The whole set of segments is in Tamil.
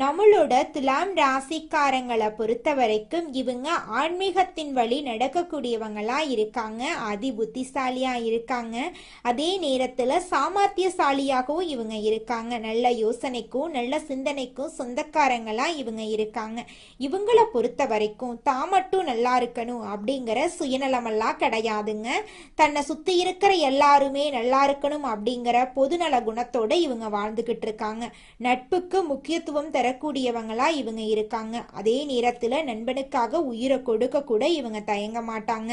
நம்மளோட துலாம் ராசிக்காரங்களை பொறுத்த வரைக்கும் இவங்க ஆன்மீகத்தின் வழி நடக்கக்கூடியவங்களா இருக்காங்க அதி புத்திசாலியா இருக்காங்க. அதே நேரத்துல சாமர்த்தியசாலியாகவும் இவங்க இருக்காங்க. நல்ல யோசனைக்கும் நல்ல சிந்தனைக்கும் சொந்தக்காரங்களா இவங்க இருக்காங்க. இவங்களை பொறுத்த வரைக்கும் தான் மட்டும் நல்லா இருக்கணும் அப்படிங்கிற சுயநலமெல்லாம் கிடையாதுங்க. தன்னை சுத்தி இருக்கிற எல்லாருமே நல்லா இருக்கணும் அப்படிங்கிற பொதுநல குணத்தோட இவங்க வாழ்ந்துகிட்டு இருக்காங்க. நட்புக்கு முக்கியத்துவம் தரக்கூடியவங்களா இவங்க இருக்காங்க. அதே நேரத்துல நண்பனுக்காக உயிரை கொடுக்க கூட இவங்க தயங்க மாட்டாங்க.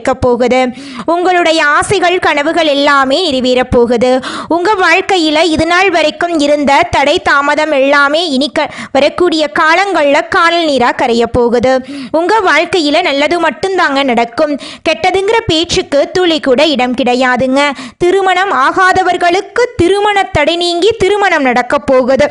கிடைக்கப் போகுது உங்களுடைய ஆசைகள் கனவுகள் எல்லாமே நிறைவேறப் போகுது உங்கள் வாழ்க்கையில் இது நாள் வரைக்கும் இருந்த தடை தாமதம் எல்லாமே இனிக்க வரக்கூடிய காலங்களில் காணல் நீரா கரைய போகுது உங்க வாழ்க்கையில் நல்லது மட்டும்தாங்க நடக்கும். கெட்டதுங்கிற பேச்சுக்கு துளி கூட இடம் கிடையாதுங்க. திருமணம் ஆகாதவர்களுக்கு திருமண தடை நீங்கி திருமணம் நடக்கப் போகுது.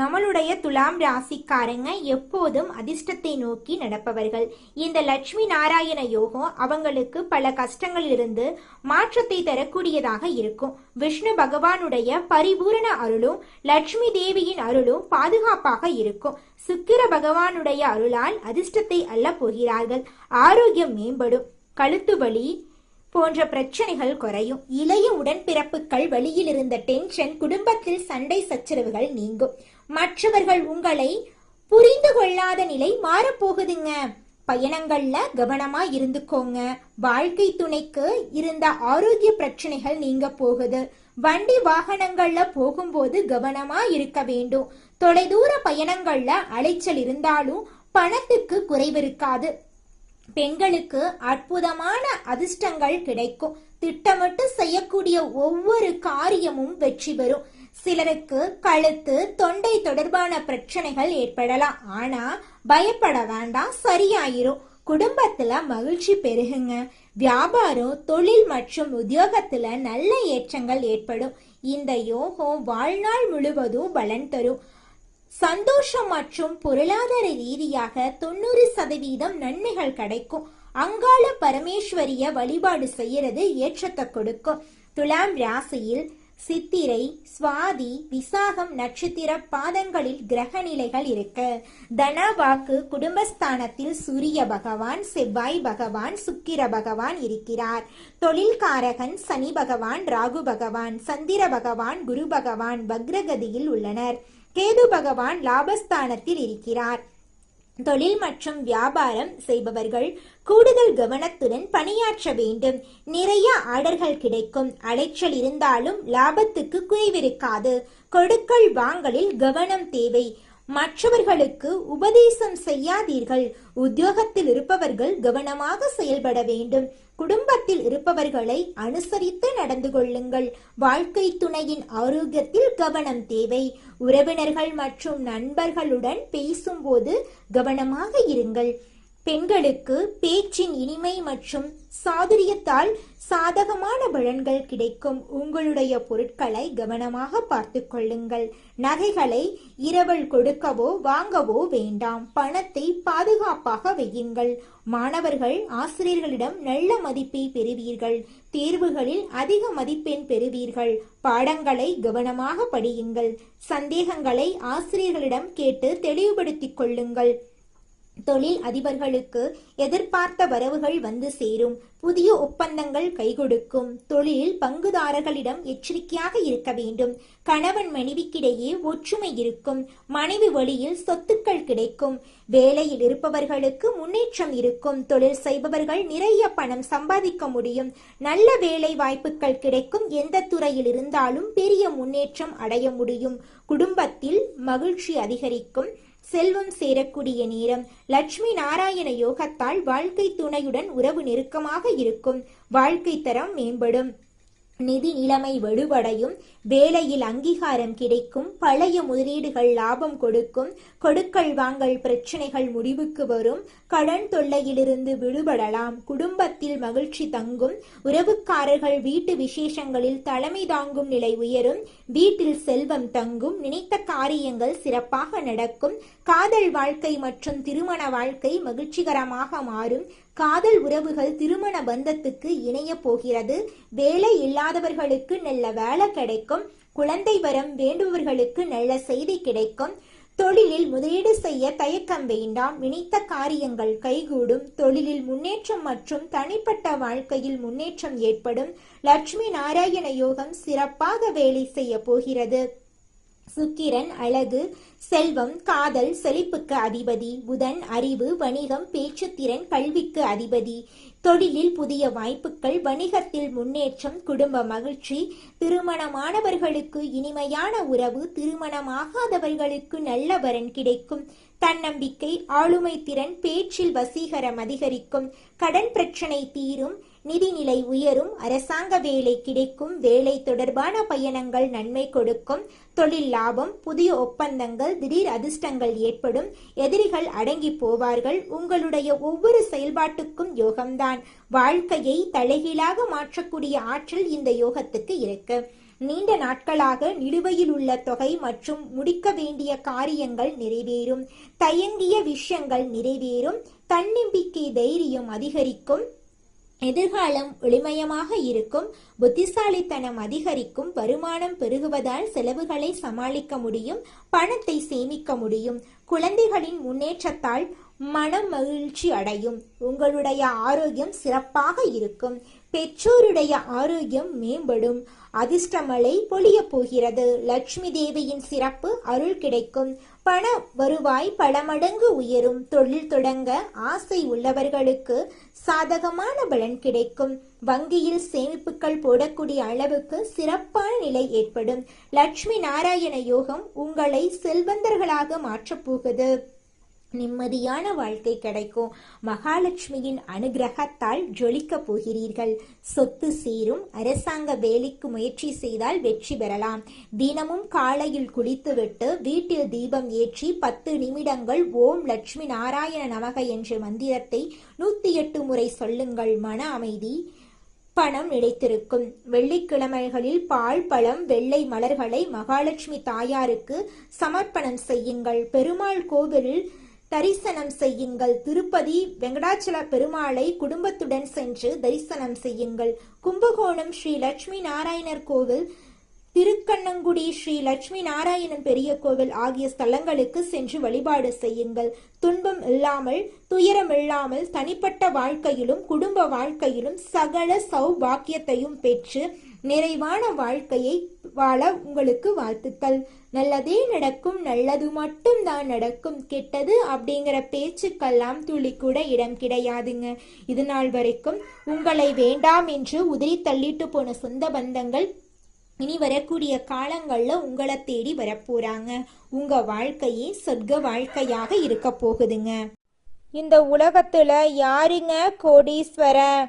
நம்மளுடைய துலாம் ராசிக்காரங்க எப்போதும் அதிர்ஷ்டத்தை நோக்கி நடப்பவர்கள். இந்த லட்சுமி நாராயண யோகம் அவங்களுக்கு பல கஷ்டங்களிலிருந்து மாற்றத்தை தரக்கூடியதாக இருக்கும். விஷ்ணு பகவானுடைய பரிபூரண அருளும் லட்சுமி தேவியின் அருளும் பாதுகாப்பாக இருக்கும். சுக்கிர பகவானுடைய அருளால் அதிர்ஷ்டத்தை அல்ல போகிறார்கள். ஆரோக்கியம் மேம்படும். கழுத்து வலி போன்ற பிரச்சனைகள் குறையும். இளைய உடன்பிறப்புகள் வழியில் இருந்த டென்ஷன் குடும்பத்தில் சண்டை சச்சரவுகள் நீங்கும். மற்றவர்கள் உங்களை புரிந்து கொள்ளாத நிலை மாறப்போகுதுங்க. பயணங்கள்ல கவனமா இருந்துக்கோங்க. வாழ்க்கை துணைக்கு இருந்த ஆரோக்கிய பிரச்சனைகள் நீங்க போகுது. வண்டி வாகனங்கள்ல போகும்போது கவனமா இருக்க வேண்டும். தொலைதூர பயணங்கள்ல அலைச்சல் இருந்தாலும் பணத்துக்கு குறைவு இருக்காது. பெண்களுக்கு அற்புதமான அதிர்ஷ்டங்கள் கிடைக்கும். திட்டமிட்டு செய்யக்கூடிய ஒவ்வொரு காரியமும் வெற்றி பெறும். சிலருக்கு கழுத்து தொண்டை தொடர்பான பிரச்சனைகள் ஏற்படலாம். ஆனா பயப்பட வேண்டாம் சரியாயிரும். குடும்பத்துல மகிழ்ச்சி பெருகுங்க. வியாபாரம் தொழில் மற்றும் உத்தியோகத்துல நல்ல ஏற்றங்கள் ஏற்படும். இந்த யோகம் வாழ்நாள் முழுவதும் பலன் தரும். சந்தோஷம் மற்றும் பொருளாதார ரீதியாக தொண்ணூறு சதவீதம் நன்மைகள் கிடைக்கும். அங்காள பரமேஸ்வரிய வழிபாடு செய்யறது ஏற்றத்தை கொடுக்கும். துலாம் ராசியில் சித்திரை சுவாதி விசாகம் நட்சத்திர பாதங்களில் கிரக நிலைகள் இருக்கு. தனவாக்கு குடும்பஸ்தானத்தில் சூரிய பகவான் செவ்வாய் பகவான் சுக்கிர பகவான் இருக்கிறார். தொழில்காரகன் சனி பகவான் ராகு பகவான் சந்திர பகவான் குரு பகவான் வக்ரகதியில் உள்ளனர். கேது பகவான் லாபஸ்தானத்தில் இருக்கிறார். தொழில் மற்றும் வியாபாரம் செய்பவர்கள் கூடுதல் கவனத்துடன் பணியாற்ற வேண்டும். நிறைய ஆர்டர்கள் கிடைக்கும். அலைச்சல் இருந்தாலும் லாபத்துக்கு குறைவிருக்காது. கொடுக்கல் வாங்கலில் கவனம் தேவை. மற்றவர்களுக்கு உபதேசம் செய்யாதீர்கள். உத்தியோகத்தில் இருப்பவர்கள் கவனமாக செயல்பட வேண்டும். குடும்பத்தில் இருப்பவர்களை அனுசரித்து நடந்து கொள்ளுங்கள். வாழ்க்கை துணையின் ஆரோக்கியத்தில் கவனம் தேவை. உறவினர்கள் மற்றும் நண்பர்களுடன் பேசும்போது கவனமாக இருங்கள். பெண்களுக்கு பேச்சின் இனிமை மற்றும் சாதுரியத்தால் சாதகமான பலன்கள் கிடைக்கும். உங்களுடைய பொருட்களை கவனமாக பார்த்து கொள்ளுங்கள். நகைகளை இரவல் கொடுக்கவோ வாங்கவோ வேண்டாம். பணத்தை பாதுகாப்பாக வையுங்கள். மாணவர்கள் ஆசிரியர்களிடம் நல்ல மதிப்பை பெறுவீர்கள். தேர்வுகளில் அதிக மதிப்பெண் பெறுவீர்கள். பாடங்களை கவனமாக படியுங்கள். சந்தேகங்களை ஆசிரியர்களிடம் கேட்டு தெளிவுபடுத்திக் கொள்ளுங்கள். தொழில் அதிபர்களுக்கு எதிர்பார்த்த வரவுகள் வந்து சேரும். புதிய ஒப்பந்தங்கள் கைகொடுக்கும். தொழிலில் பங்குதாரர்களிடம் எச்சரிக்கையாக இருக்க வேண்டும். கணவன் மனைவிக்கிடையே ஒற்றுமை இருக்கும். மனைவி வழியில் சொத்துக்கள் கிடைக்கும். வேலையில் இருப்பவர்களுக்கு முன்னேற்றம் இருக்கும். தொழில் செய்பவர்கள் நிறைய பணம் சம்பாதிக்க முடியும். நல்ல வேலை வாய்ப்புகள் கிடைக்கும். எந்த துறையில் இருந்தாலும் பெரிய முன்னேற்றம் அடைய முடியும். குடும்பத்தில் மகிழ்ச்சி அதிகரிக்கும். செல்வம் சேரக்கூடிய நேரம் லட்சுமி நாராயண யோகத்தால் வாழ்க்கை துணையுடன் உறவு நெருக்கமாக இருக்கும். வாழ்க்கை தரம் மேம்படும். நிதி நிலைமை வலுவடையும். வேலையில் அங்கீகாரம் கிடைக்கும் பழைய முதலீடுகள் லாபம் கொடுக்கும் கொடுக்கல் வாங்கல் பிரச்சனைகள் முடிவுக்கு வரும் கடன் தொல்லையிலிருந்து விடுபடலாம் குடும்பத்தில் மகிழ்ச்சி தங்கும் உறவுக்காரர்கள் வீட்டு விசேஷங்களில் தலைமை தாங்கும் நிலை உயரும் வீட்டில் செல்வம் தங்கும் நினைத்த காரியங்கள் சிறப்பாக நடக்கும் காதல் வாழ்க்கை மற்றும் திருமண வாழ்க்கை மகிழ்ச்சிகரமாக மாறும் காதல் உறவுகள் திருமண பந்தத்துக்கு இணைய போகிறது வேலை இல்லாதவர்களுக்கு நல்ல வேலை கிடைக்கும். குழந்தை வரம் வேண்டுபவர்களுக்கு நல்ல செய்தி கிடைக்கும். தொழிலில் முதலீடு செய்ய தயக்கம் வேண்டாம். நினைத்த காரியங்கள் கைகூடும். தொழிலில் முன்னேற்றம் மற்றும் தனிப்பட்ட வாழ்க்கையில் முன்னேற்றம் ஏற்படும். லட்சுமி நாராயண யோகம் சிறப்பாக வேலை செய்ய போகிறது. சுக்கிரன் அழகு செல்வம் காதல் செழிப்புக்கு அதிபதி புதன் அறிவு வணிகம் பேச்சுத்திறன் கல்விக்கு அதிபதி. தொழிலில் புதிய வாய்ப்புகள் வணிகத்தில் முன்னேற்றம் குடும்ப மகிழ்ச்சி திருமணமானவர்களுக்கு இனிமையான உறவு திருமணமாகாதவர்களுக்கு நல்ல வரன் கிடைக்கும். தன்னம்பிக்கை ஆளுமை திறன் பேச்சில் வசீகரம் அதிகரிக்கும். கடன் பிரச்சனை தீரும் நிதிநிலை உயரும் அரசாங்க வேலை கிடைக்கும் வேலை தொடர்பான பயணங்கள் நன்மை கொடுக்கும். தொழில் லாபம் புதிய ஒப்பந்தங்கள் திடீர் அதிர்ஷ்டங்கள் ஏற்படும் எதிரிகள் அடங்கி போவார்கள். உங்களுடைய ஒவ்வொரு செயல்பாட்டுக்கும் யோகம்தான். வாழ்க்கையை தலைகீழாக மாற்றக்கூடிய ஆற்றல் இந்த யோகத்துக்கு இருக்கு. நீண்ட நாட்களாக நிலுவையில் உள்ள தொகை மற்றும் முடிக்க வேண்டிய காரியங்கள் நிறைவேறும். தயங்கிய விஷயங்கள் நிறைவேறும். தன்னம்பிக்கை தைரியம் அதிகரிக்கும். எதிர்காலம் ஒளிமயமாக இருக்கும் புத்திசாலித்தனம் அதிகரிக்கும் வருமானம் பெருகுவதால் செலவுகளை சமாளிக்க முடியும் பணத்தை சேமிக்க முடியும். குழந்தைகளின் முன்னேற்றத்தால் மனம் மகிழ்ச்சி அடையும். உங்களுடைய ஆரோக்கியம் சிறப்பாக இருக்கும். பெற்றோருடைய ஆரோக்கியம் மேம்படும். அதிர்ஷ்டமழை பொழிய போகிறது. லட்சுமி தேவியின் சிறப்பு அருள் கிடைக்கும். பண வருவாய் பல மடங்கு உயரும். தொழில் தொடங்க ஆசை உள்ளவர்களுக்கு சாதகமான பலன் கிடைக்கும். வங்கியில் சேமிப்புகள் போடக்கூடிய அளவுக்கு சிறப்பான நிலை ஏற்படும். லட்சுமி நாராயண யோகம் உங்களை செல்வந்தர்களாக மாற்றப் போகுது. நிம்மதியான வாழ்க்கை கிடைக்கும். மகாலட்சுமியின் அனுகிரகத்தால் ஜொலிக்க போகிறீர்கள். சொத்து சீரும் அரசாங்க வேலைக்கு முயற்சி செய்தால் வெற்றி பெறலாம். தினமும் காலையில் குளித்துவிட்டு வீட்டில் தீபம் ஏற்றி பத்து நிமிடங்கள் ஓம் லட்சுமி நாராயண நமக என்ற மந்திரத்தை நூத்தி எட்டு முறை சொல்லுங்கள். மன அமைதி பணம் நிலைத்திருக்கும். வெள்ளிக்கிழமைகளில் பால் பழம் வெள்ளை மலர்களை மகாலட்சுமி தாயாருக்கு சமர்ப்பணம் செய்யுங்கள். பெருமாள் கோவிலில் தரிசனம் செய்யுங்கள். திருப்பதி வெங்கடாச்சல பெருமாளை குடும்பத்துடன் சென்று தரிசனம் செய்யுங்கள். கும்பகோணம் ஸ்ரீ லட்சுமி நாராயணர் கோவில் திருக்கண்ணங்குடி ஸ்ரீ லட்சுமி நாராயணன் பெரிய கோவில் ஆகிய ஸ்தலங்களுக்கு சென்று வழிபாடு செய்யுங்கள். துன்பம் இல்லாமல் துயரம் இல்லாமல் தனிப்பட்ட வாழ்க்கையிலும் குடும்ப வாழ்க்கையிலும் சகல சௌபாக்கியத்தையும் பெற்று நிறைவான வாழ்க்கையை வாழ உங்களுக்கு வாழ்த்துக்கள். நல்லதே நடக்கும் நல்லது மட்டும் தான் நடக்கும். கெட்டது அப்படிங்கிற பேச்சுக்கெல்லாம் துளி கூட இடம் கிடையாதுங்க. இது நாள் வரைக்கும் உங்களை வேண்டாம் என்று உதிரி தள்ளிட்டு போன சொந்த பந்தங்கள் இனி வரக்கூடிய காலங்களில் உங்களை தேடி வரப்போறாங்க. உங்க வாழ்க்கையே சொர்க்க வாழ்க்கையாக இருக்க போகுதுங்க. இந்த உலகத்துல யாருங்க கோடீஸ்வரன்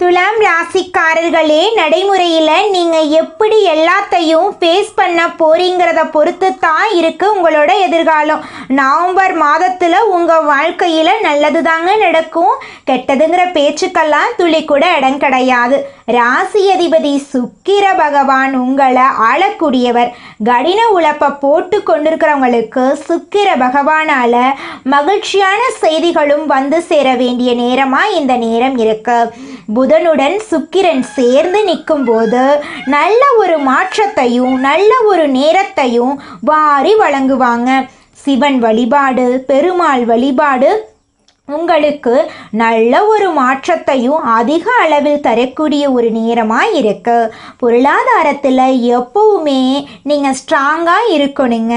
துலாம் ராசிக்காரர்களே நடைமுறையில் நீங்கள் எப்படி எல்லாத்தையும் ஃபேஸ் பண்ண போறீங்கிறத பொறுத்து தான் இருக்குது உங்களோட எதிர்காலம். நவம்பர் மாதத்தில் உங்கள் வாழ்க்கையில் நல்லது தாங்க நடக்கும். கெட்டதுங்கிற பேச்சுக்கெல்லாம் துளி கூட இடம் கிடையாது. ராசி அதிபதி சுக்கிர பகவான் உங்களை ஆளக்கூடியவர். கடின உழப்பை போட்டு கொண்டிருக்கிறவங்களுக்கு சுக்கிர பகவானால் மகிழ்ச்சியான செய்திகளும் வந்து சேர வேண்டிய நேரமாக இந்த நேரம் இருக்குது புதனுடன் சுக்கிரன் சேர்ந்து நிற்கும்போது நல்ல ஒரு மாற்றத்தையும் நல்ல ஒரு நேரத்தையும் வாரி வழங்குவாங்க. சிவன் வழிபாடு பெருமாள் வழிபாடு உங்களுக்கு நல்ல ஒரு மாற்றத்தையும் அதிக அளவில் தரக்கூடிய ஒரு நேரமாக இருக்கு பொருளாதாரத்தில் எப்பவுமே நீங்கள் ஸ்ட்ராங்காக இருக்கணுங்க.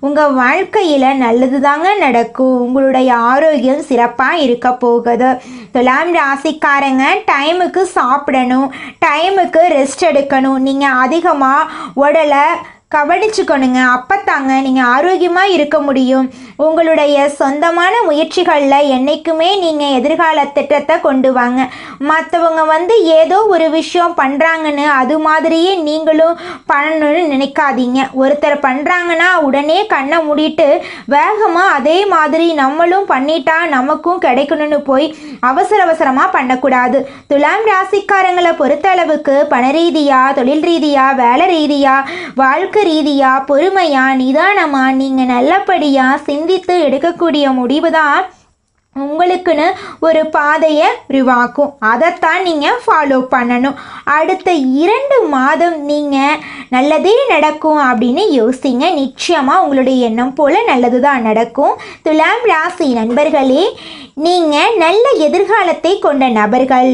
உங்கள் வாழ்க்கையில் நல்லது தாங்க நடக்கும். உங்களுடைய ஆரோக்கியம் சிறப்பாக இருக்க போகுது. துலாம் ராசிக்காரங்க டைமுக்கு சாப்பிடணும். டைமுக்கு ரெஸ்ட் எடுக்கணும். நீங்கள் அதிகமாக உடலை கவனிச்சுக்கணுங்க. அப்பத்தாங்க நீங்கள் ஆரோக்கியமாக இருக்க முடியும். உங்களுடைய சொந்தமான முயற்சிகளில் என்றைக்குமே நீங்கள் எதிர்கால திட்டத்தை கொண்டு வாங்க. மற்றவங்க வந்து ஏதோ ஒரு விஷயம் பண்ணுறாங்கன்னு அது மாதிரியே நீங்களும் பண்ணணும்னு நினைக்காதீங்க. ஒருத்தர் பண்ணுறாங்கன்னா உடனே கண்ணை மூடிட்டு வேகமாக அதே மாதிரி நம்மளும் பண்ணிட்டா நமக்கும் கிடைக்கணும்னு போய் அவசர அவசரமாக பண்ணக்கூடாது. துலாம் ராசிக்காரங்களை பொறுத்த அளவுக்கு பண ரீதியாக தொழில் ரீதியாக வேலை ரீதியாக வாழ்க்கை ரீதியாக பொறுமையாக நிதானமாக நீங்கள் நல்லபடியாக சிந்தித்து எடுக்கக்கூடிய முடிவு தான் உங்களுக்குன்னு ஒரு பாதையை உருவாக்கும். அதைத்தான் நீங்கள் ஃபாலோ பண்ணணும். அடுத்த இரண்டு மாதம் நீங்கள் நல்லதே நடக்கும் அப்படின்னு யோசிங்க. நிச்சயமாக உங்களுடைய எண்ணம் போல் நல்லது தான் நடக்கும். துலாம் ராசி நண்பர்களே நீங்கள் நல்ல எதிர்காலத்தை கொண்ட நபர்கள்.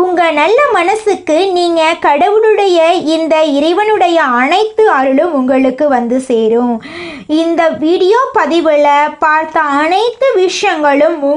உங்கள் நல்ல மனசுக்கு நீங்கள் கடவுளுடைய இந்த இறைவனுடைய அனைத்து அருளும் உங்களுக்கு வந்து சேரும். இந்த வீடியோ பதிவில் பார்த்த அனைத்து விஷயங்களும்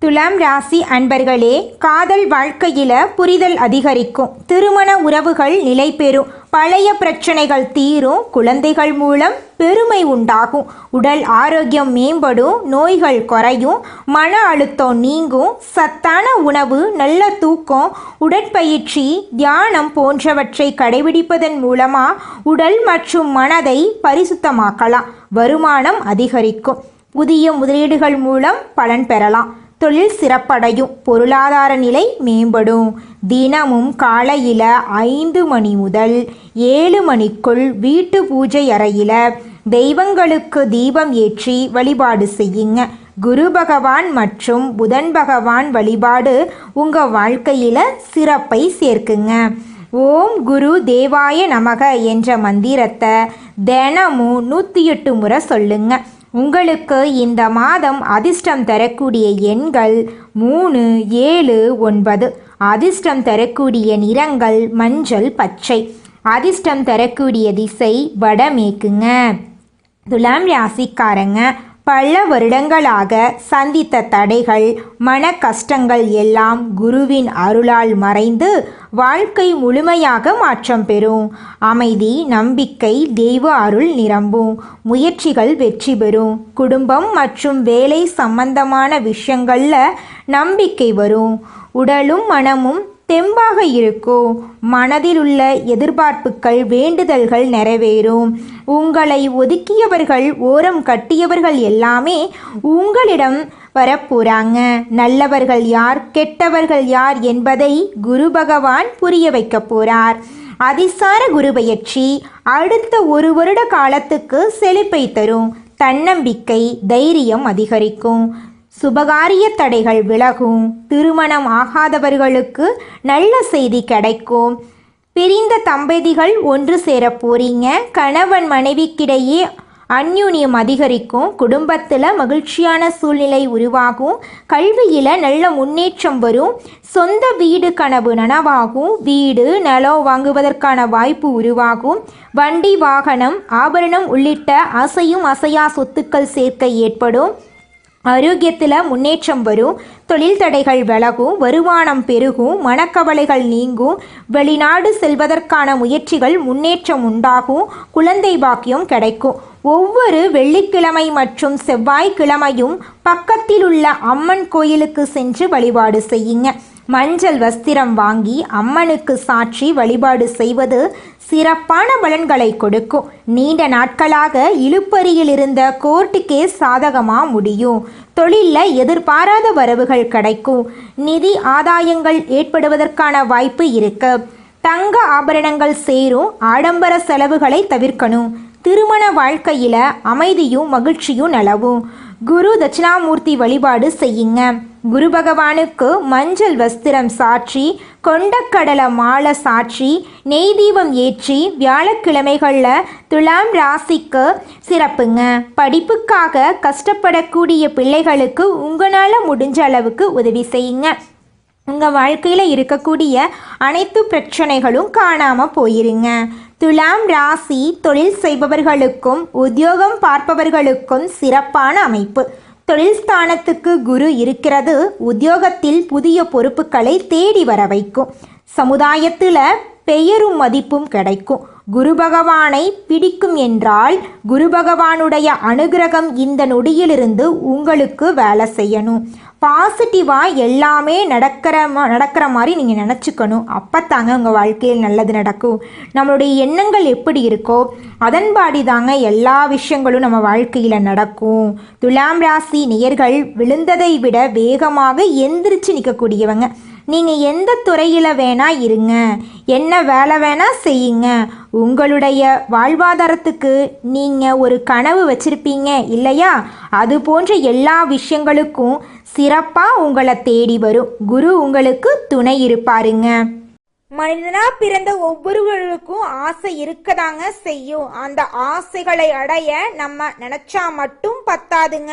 துலாம் ராசி அன்பர்களே காதல் வாழ்க்கையில புரிதல் அதிகரிக்கும். திருமண உறவுகள் நிலை பெறும். பழைய பிரச்சனைகள் தீரும். குழந்தைகள் மூலம் பெருமை உண்டாகும். உடல் ஆரோக்கியம் மேம்படும். நோய்கள் குறையும். மன அழுத்தம் நீங்கும். சத்தான உணவு நல்ல தூக்கம் உடற்பயிற்சி தியானம் போன்றவற்றை கடைபிடிப்பதன் மூலமா உடல் மற்றும் மனதை பரிசுத்தமாக்கலாம். வருமானம் அதிகரிக்கும். புதிய முதலீடுகள் மூலம் பலன் பெறலாம். தொழில் சிறப்படையும் பொருளாதார நிலை மேம்படும். தினமும் காலையில் ஐந்து மணி முதல் ஏழு மணிக்குள் வீட்டு பூஜை அறையில் தெய்வங்களுக்கு தீபம் ஏற்றி வழிபாடு செய்யுங்க. குரு பகவான் மற்றும் புதன் பகவான் வழிபாடு உங்கள் வாழ்க்கையில் சிறப்பை சேர்க்குங்க. ஓம் குரு தேவாய நமக என்ற மந்திரத்தை தினமும் நூற்றி எட்டு முறை சொல்லுங்கள் உங்களுக்கு இந்த மாதம் அதிர்ஷ்டம் தரக்கூடிய எண்கள் மூணு ஏழு ஒன்பது. அதிர்ஷ்டம் தரக்கூடிய நிறங்கள் மஞ்சள் பச்சை. அதிர்ஷ்டம் தரக்கூடிய திசை வடமேக்குங்க துலாம் ராசிக்காரங்க பல வருடங்களாக சந்தித்த தடைகள் மன கஷ்டங்கள் எல்லாம் குருவின் அருளால் மறைந்து வாழ்க்கை முழுமையாக மாற்றம் பெறும். அமைதி நம்பிக்கை தெய்வ அருள் நிரம்பும். முயற்சிகள் வெற்றி பெறும். குடும்பம் மற்றும் வேலை சம்பந்தமான விஷயங்களில் நம்பிக்கை வரும். உடலும் மனமும் தெம்பாக இருக்கும் மனதில் உள்ள எதிர்பார்ப்புகள் வேண்டுதல்கள் நிறைவேறும். உங்களை ஒதுக்கியவர்கள் ஓரம் கட்டியவர்கள் எல்லாமே உங்களிடம் வரப்போறாங்க. நல்லவர்கள் யார் கெட்டவர்கள் யார் என்பதை குரு பகவான் புரிய வைக்க போறார். அதிசார குரு பயிற்சி அடுத்த ஒரு வருட காலத்துக்கு செழிப்பை தரும். தன்னம்பிக்கை தைரியம் அதிகரிக்கும். சுபகாரிய தடைகள் விலகும். திருமணம் ஆகாதவர்களுக்கு நல்ல செய்தி கிடைக்கும். பிரிந்த தம்பதிகள் ஒன்று சேரப் போறீங்க. கணவன் மனைவிக்கிடையே அந்யூன்யம் அதிகரிக்கும். குடும்பத்தில் மகிழ்ச்சியான சூழ்நிலை உருவாகும். கல்வியில் நல்ல முன்னேற்றம் வரும். சொந்த வீடு கனவு நனவாகும். வீடு நிலம் வாங்குவதற்கான வாய்ப்பு உருவாகும். வண்டி வாகனம் ஆபரணம் உள்ளிட்ட அசையும் அசையா சொத்துக்கள் சேர்க்கை ஏற்படும். ஆரோக்கியத்தில் முன்னேற்றம் வரும். தொழில் தடைகள் விலகும் வருமானம் பெருகும் மனக்கவலைகள் நீங்கும். வெளிநாடு செல்வதற்கான முயற்சிகள் முன்னேற்றம் உண்டாகும். குழந்தை பாக்கியம் கிடைக்கும். ஒவ்வொரு வெள்ளிக்கிழமை மற்றும் செவ்வாய்க்கிழமையும் பக்கத்தில் உள்ள அம்மன் கோயிலுக்கு சென்று வழிபாடு செய்யுங்க. மஞ்சள் வஸ்திரம் வாங்கி அம்மனுக்கு சாட்சி வழிபாடு செய்வது சிறப்பான பலன்களை கொடுக்கும். நீண்ட நாட்களாக இழுப்பறியில் இருந்த கோர்ட்டு கேஸ் சாதகமாக முடியும். தொழிலில் எதிர்பாராத வரவுகள் கிடைக்கும். நிதி ஆதாயங்கள் ஏற்படுவதற்கான வாய்ப்பு இருக்கு. தங்க ஆபரணங்கள் சேரும் ஆடம்பர செலவுகளை தவிர்க்கணும். திருமண வாழ்க்கையில் அமைதியும் மகிழ்ச்சியும் நிலவும். குரு தட்சிணாமூர்த்தி வழிபாடு செய்யுங்க. குரு பகவானுக்கு மஞ்சள் வஸ்திரம் சாட்சி கொண்டக்கடலை மாலை சாட்சி நெய் தீபம் ஏற்றி வியாழக்கிழமைகளில் துலாம் ராசிக்கு சிறப்புங்க. படிப்புக்காக கஷ்டப்படக்கூடிய பிள்ளைகளுக்கு உங்களால் முடிஞ்ச அளவுக்கு உதவி செய்யுங்க. உங்கள் வாழ்க்கையில் இருக்கக்கூடிய அனைத்து பிரச்சனைகளும் காணாமல் போயிருங்க. துலாம் ராசி தொழில் செய்பவர்களுக்கும் உத்தியோகம் பார்ப்பவர்களுக்கும் சிறப்பான அமைப்பு. தொழில் ஸ்தானத்துக்கு குரு இருக்கிறது. உத்தியோகத்தில் புதிய பொறுப்புகளை தேடி வர வைக்கும். சமுதாயத்தில் பெயரும் மதிப்பும் கிடைக்கும். குரு பகவானை பிடிக்கும் என்றால் குரு பகவானுடைய அனுகிரகம் இந்த நொடியிலிருந்து உங்களுக்கு வேலை செய்யணும். பாசிட்டிவாக எல்லாமே நடக்கிற நடக்கிற மாதிரி நீங்கள் நினச்சிக்கணும். அப்போ தாங்க உங்கள் வாழ்க்கையில் நல்லது நடக்கும். நம்மளுடைய எண்ணங்கள் எப்படி இருக்கோ அதன்பாடி தாங்க எல்லா விஷயங்களும் நம்ம வாழ்க்கையில் நடக்கும். துலாம் ராசி நேயர்கள் விழுந்ததை விட வேகமாக எந்திரிச்சு நிற்கக்கூடியவங்க நீங்கள் எந்த துறையில் வேணால் இருங்க. என்ன வேலை வேணால் செய்யுங்க. உங்களுடைய வாழ்வாதாரத்துக்கு நீங்கள் ஒரு கனவு வச்சுருப்பீங்க இல்லையா? அது போன்ற எல்லா விஷயங்களுக்கும் சிறப்பாக உங்களை தேடி வரும். குரு உங்களுக்கு துணை இருப்பாருங்க. மனிதனாக பிறந்த ஒவ்வொருவருக்கும் ஆசை இருக்கதாங்க செய்யும். அந்த ஆசைகளை அடைய நம்ம நினச்சா மட்டும் பத்தாதுங்க.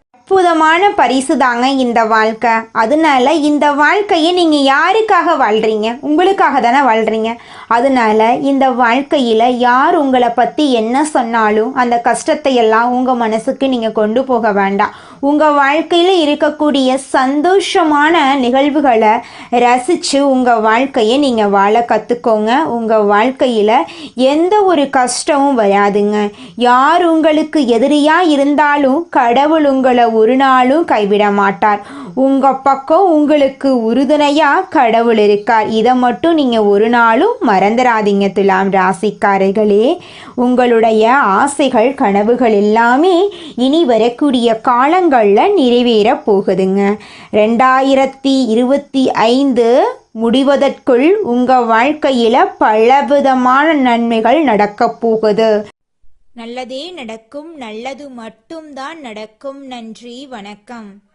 அற்புதமான பரிசு தாங்க இந்த வாழ்க்கை. அதனால இந்த வாழ்க்கையை நீங்கள் யாருக்காக வாழ்கிறீங்க உங்களுக்காக தானே வாழ்கிறீங்க அதனால இந்த வாழ்க்கையில் யார் உங்களை பற்றி என்ன சொன்னாலும் அந்த கஷ்டத்தை எல்லாம் உங்கள் மனசுக்கு நீங்கள் கொண்டு போக வேண்டாம். உங்கள் வாழ்க்கையில் இருக்கக்கூடிய சந்தோஷமான நிகழ்வுகளை ரசித்து உங்கள் வாழ்க்கையை நீங்கள் வாழ கற்றுக்கோங்க உங்கள் வாழ்க்கையில் எந்த ஒரு கஷ்டமும் வராதுங்க. யார் உங்களுக்கு எதிரியாக இருந்தாலும் கடவுள் உங்களை ஒரு நாளும் கைவிட மாட்டார். உங்க பக்கம் உங்களுக்கு உறுதுணையா கடவுள் இருக்கார். இதை மட்டும் நீங்க ஒரு நாளும் மறந்துடாதீங்க துலாம் ராசிக்காரர்களே. உங்களுடைய ஆசைகள் கனவுகள் எல்லாமே இனி வரக்கூடிய காலங்களில் நிறைவேற போகுதுங்க. ரெண்டாயிரத்தி இருபத்தி ஐந்து முடிவதற்குள் உங்க வாழ்க்கையில பலவிதமான நன்மைகள் நடக்கப் போகுது. நல்லதே நடக்கும் நல்லது மட்டும்தான் நடக்கும். நன்றி வணக்கம்.